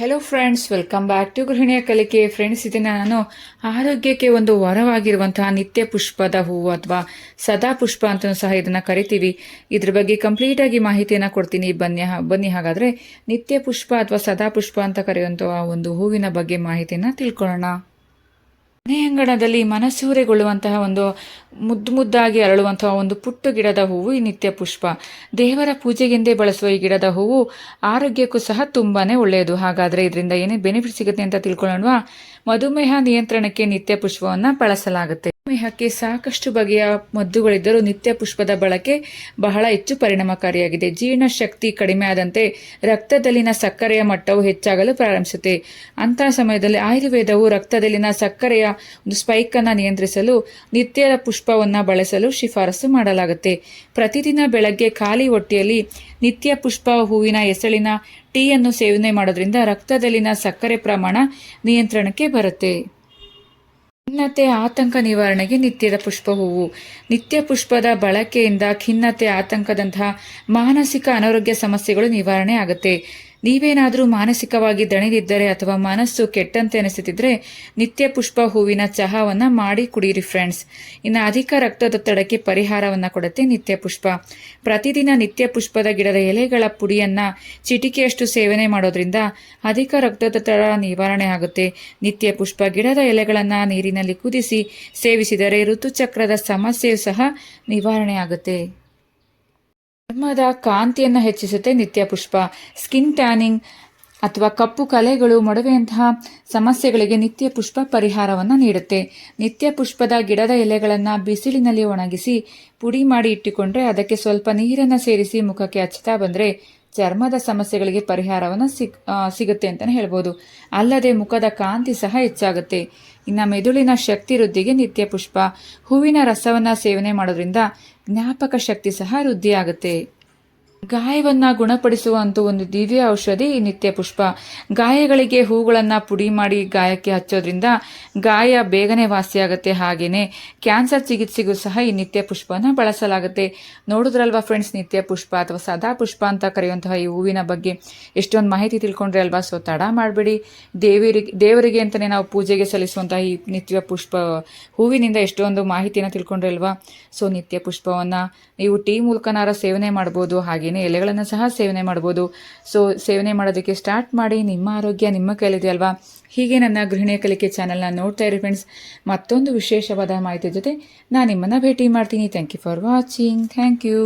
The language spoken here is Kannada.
Hello friends welcome back to ಗೃಹಿಣಿಯ ಕಲಿಕೆ ಫ್ರೆಂಡ್ಸ್ ಇದನ್ನು ನಾನು ಆರೋಗ್ಯಕ್ಕೆ ಒಂದು ವರವಾಗಿರುವಂತಹ ನಿತ್ಯ ಪುಷ್ಪದ ಹೂವು ಅಥವಾ ಸದಾ ಪುಷ್ಪ ಅಂತಲೂ ಸಹ ಇದನ್ನ ಕರಿತೀವಿ. ಇದ್ರ ಬಗ್ಗೆ ಕಂಪ್ಲೀಟ್ ಆಗಿ ಮಾಹಿತಿಯನ್ನ ಕೊಡ್ತೀನಿ. ಬನ್ನಿ ಬನ್ನಿ. ಹಾಗಾದ್ರೆ ನಿತ್ಯ ಪುಷ್ಪ ಅಥವಾ ಸದಾ ಪುಷ್ಪ ಅಂತ ಕರೆಯುವಂತಹ ಒಂದು ಹೂವಿನ ಬಗ್ಗೆ ಮಾಹಿತಿಯನ್ನು ತಿಳ್ಕೊಳ್ಳೋಣ. ಮನೆ ಅಂಗಣದಲ್ಲಿ ಮನಸೂರೆಗೊಳ್ಳುವಂತಹ ಒಂದು ಮುದ್ದು ಮುದ್ದಾಗಿ ಅರಳುವಂತಹ ಒಂದು ಪುಟ್ಟು ಗಿಡದ ಹೂವು ಈ ನಿತ್ಯ ಪುಷ್ಪ. ದೇವರ ಪೂಜೆಗೆಂದೇ ಬಳಸುವ ಈ ಗಿಡದ ಹೂವು ಆರೋಗ್ಯಕ್ಕೂ ಸಹ ತುಂಬಾನೇ ಒಳ್ಳೆಯದು. ಹಾಗಾದ್ರೆ ಇದರಿಂದ ಏನೇ ಬೆನಿಫಿಟ್ ಸಿಗುತ್ತೆ ಅಂತ ತಿಳ್ಕೊಳ್ಳೋಣವಾ? ಮಧುಮೇಹ ನಿಯಂತ್ರಣಕ್ಕೆ ನಿತ್ಯ ಪುಷ್ಪವನ್ನ ಬಳಸಲಾಗುತ್ತೆ. ಮಧುಮೇಹಕ್ಕೆ ಸಾಕಷ್ಟು ಬಗೆಯ ಮದ್ದುಗಳಿದ್ದರೂ ನಿತ್ಯ ಪುಷ್ಪದ ಬಳಕೆ ಬಹಳ ಹೆಚ್ಚು ಪರಿಣಾಮಕಾರಿಯಾಗಿದೆ. ಜೀರ್ಣಶಕ್ತಿ ಕಡಿಮೆ ಆದಂತೆ ರಕ್ತದಲ್ಲಿನ ಸಕ್ಕರೆಯ ಮಟ್ಟವು ಹೆಚ್ಚಾಗಲು ಪ್ರಾರಂಭಿಸುತ್ತೆ. ಅಂತಹ ಸಮಯದಲ್ಲಿ ಆಯುರ್ವೇದವು ರಕ್ತದಲ್ಲಿನ ಸಕ್ಕರೆಯ ಒಂದು ಸ್ಪೈಕ್ ಅನ್ನ ನಿಯಂತ್ರಿಸಲು ನಿತ್ಯ ಪುಷ್ಪವನ್ನು ಬಳಸಲು ಶಿಫಾರಸು ಮಾಡಲಾಗುತ್ತೆ. ಪ್ರತಿದಿನ ಬೆಳಗ್ಗೆ ಖಾಲಿ ಹೊಟ್ಟೆಯಲ್ಲಿ ನಿತ್ಯ ಪುಷ್ಪ, ಹೂವಿನ ಎಸಳಿನ ಟೀಯನ್ನು ಸೇವನೆ ಮಾಡೋದ್ರಿಂದ ರಕ್ತದಲ್ಲಿನ ಸಕ್ಕರೆ ಪ್ರಮಾಣ ನಿಯಂತ್ರಣಕ್ಕೆ ಬರುತ್ತೆ. ಖಿನ್ನತೆ ಆತಂಕ ನಿವಾರಣೆಗೆ ನಿತ್ಯದ ಪುಷ್ಪ ಹೂವು ನಿತ್ಯ ಪುಷ್ಪದ ಬಳಕೆಯಿಂದ ಖಿನ್ನತೆ ಆತಂಕದಂತಹ ಮಾನಸಿಕ ಅನಾರೋಗ್ಯ ಸಮಸ್ಯೆಗಳು ನಿವಾರಣೆ ಆಗುತ್ತೆ. ನೀವೇನಾದರೂ ಮಾನಸಿಕವಾಗಿ ದಣಿದಿದ್ದರೆ ಅಥವಾ ಮನಸ್ಸು ಕೆಟ್ಟಂತೆ ಅನಿಸುತ್ತಿದ್ದರೆ ನಿತ್ಯ ಪುಷ್ಪ ಹೂವಿನ ಚಹಾವನ್ನು ಮಾಡಿ ಕುಡಿಯಿರಿ ಫ್ರೆಂಡ್ಸ್ ಇನ್ನು ಅಧಿಕ ರಕ್ತದೊತ್ತಡಕ್ಕೆ ಪರಿಹಾರವನ್ನು ಕೊಡುತ್ತೆ ನಿತ್ಯ ಪುಷ್ಪ. ಪ್ರತಿದಿನ ನಿತ್ಯ ಪುಷ್ಪದ ಗಿಡದ ಎಲೆಗಳ ಪುಡಿಯನ್ನು ಚಿಟಿಕೆಯಷ್ಟು ಸೇವನೆ ಮಾಡೋದ್ರಿಂದ ಅಧಿಕ ರಕ್ತದೊತ್ತಡ ನಿವಾರಣೆ ಆಗುತ್ತೆ. ನಿತ್ಯ ಪುಷ್ಪ ಗಿಡದ ಎಲೆಗಳನ್ನು ನೀರಿನಲ್ಲಿ ಕುದಿಸಿ ಸೇವಿಸಿದರೆ ಋತುಚಕ್ರದ ಸಮಸ್ಯೆಯು ಸಹ ನಿವಾರಣೆ ಆಗುತ್ತೆ. ಚರ್ಮದ ಕಾಂತಿಯನ್ನು ಹೆಚ್ಚಿಸುತ್ತೆ ನಿತ್ಯ ಪುಷ್ಪ. ಸ್ಕಿನ್ ಟ್ಯಾನಿಂಗ್ ಅಥವಾ ಕಪ್ಪು ಕಲೆಗಳು, ಮೊಡವೆಯಂತಹ ಸಮಸ್ಯೆಗಳಿಗೆ ನಿತ್ಯ ಪುಷ್ಪ ಪರಿಹಾರವನ್ನು ನೀಡುತ್ತೆ. ನಿತ್ಯ ಪುಷ್ಪದ ಗಿಡದ ಎಲೆಗಳನ್ನು ಬಿಸಿಲಿನಲ್ಲಿ ಒಣಗಿಸಿ ಪುಡಿ ಮಾಡಿ ಇಟ್ಟುಕೊಂಡ್ರೆ ಅದಕ್ಕೆ ಸ್ವಲ್ಪ ನೀರನ್ನು ಸೇರಿಸಿ ಮುಖಕ್ಕೆ ಹಚ್ಚುತ್ತಾ ಬಂದರೆ ಚರ್ಮದ ಸಮಸ್ಯೆಗಳಿಗೆ ಪರಿಹಾರವನ್ನು ಸಿಗ್ ಸಿಗುತ್ತೆ ಅಂತಲೇ ಹೇಳ್ಬೋದು. ಅಲ್ಲದೆ ಮುಖದ ಕಾಂತಿ ಸಹ ಹೆಚ್ಚಾಗುತ್ತೆ. ಇನ್ನು ಮೆದುಳಿನ ಶಕ್ತಿ ವೃದ್ಧಿಗೆ ನಿತ್ಯ ಪುಷ್ಪ. ಹೂವಿನ ರಸವನ್ನು ಸೇವನೆ ಮಾಡೋದ್ರಿಂದ ಜ್ಞಾಪಕ ಶಕ್ತಿ ಸಹ ವೃದ್ಧಿಯಾಗುತ್ತೆ. ಗಾಯವನ್ನ ಗುಣಪಡಿಸುವಂತ ಒಂದು ದಿವ್ಯ ಔಷಧಿ, ನಿತ್ಯ ಪುಷ್ಪ. ಗಾಯಗಳಿಗೆ ಹೂಗಳನ್ನ ಪುಡಿ ಮಾಡಿ ಗಾಯಕ್ಕೆ ಹಚ್ಚೋದ್ರಿಂದ ಗಾಯ ಬೇಗನೆ ವಾಸಿಯಾಗುತ್ತೆ. ಹಾಗೇನೆ ಕ್ಯಾನ್ಸರ್ ಚಿಕಿತ್ಸೆಗೂ ಸಹ ಈ ನಿತ್ಯ ಪುಷ್ಪನ ಬಳಸಲಾಗುತ್ತೆ. ನೋಡಿದ್ರಲ್ವಾ ಫ್ರೆಂಡ್ಸ್, ನಿತ್ಯ ಪುಷ್ಪ ಅಥವಾ ಸದಾ ಪುಷ್ಪ ಅಂತ ಕರೆಯುವಂತಹ ಈ ಹೂವಿನ ಬಗ್ಗೆ? ಎಷ್ಟೊಂದು ಮಾಹಿತಿ ತಿಳ್ಕೊಂಡ್ರೆ ಅಲ್ವಾ? ಸೊ ತಡ ಮಾಡಬೇಡಿ. ದೇವರಿಗೆ ದೇವರಿಗೆ ಅಂತಲೇ ನಾವು ಪೂಜೆಗೆ ಸಲ್ಲಿಸುವಂತಹ ಈ ನಿತ್ಯ ಪುಷ್ಪ, ಹೂವಿನಿಂದ ಎಷ್ಟೊಂದು ಮಾಹಿತಿನ ತಿಳ್ಕೊಂಡ್ರೆ ಅಲ್ವಾ? ಸೊ ನಿತ್ಯ ಪುಷ್ಪವನ್ನ ನೀವು ಟೀ ಮೂಲಕನಾರ ಸೇವನೆ ಮಾಡ್ಬೋದು. ಹಾಗೆ ಹಾಗೆಯೇ ಎಲೆಗಳನ್ನು ಸಹ ಸೇವನೆ ಮಾಡ್ಬೋದು. ಸೊ ಸೇವನೆ ಮಾಡೋದಕ್ಕೆ ಸ್ಟಾರ್ಟ್ ಮಾಡಿ ನಿಮ್ಮ ಆರೋಗ್ಯ ನಿಮ್ಮ ಕೈಲಿದೆ ಅಲ್ವಾ? ಹೀಗೆ ನನ್ನ ಗೃಹಿಣಿಯ ಕಲಿಕೆ ಚಾನಲ್ನ ನೋಡ್ತಾ ಇರಿ ಫ್ರೆಂಡ್ಸ್ ಮತ್ತೊಂದು ವಿಶೇಷವಾದ ಮಾಹಿತಿ ಜೊತೆ ನಾನು ನಿಮ್ಮನ್ನು ಭೇಟಿ ಮಾಡ್ತೀನಿ. Thank you for watching thank you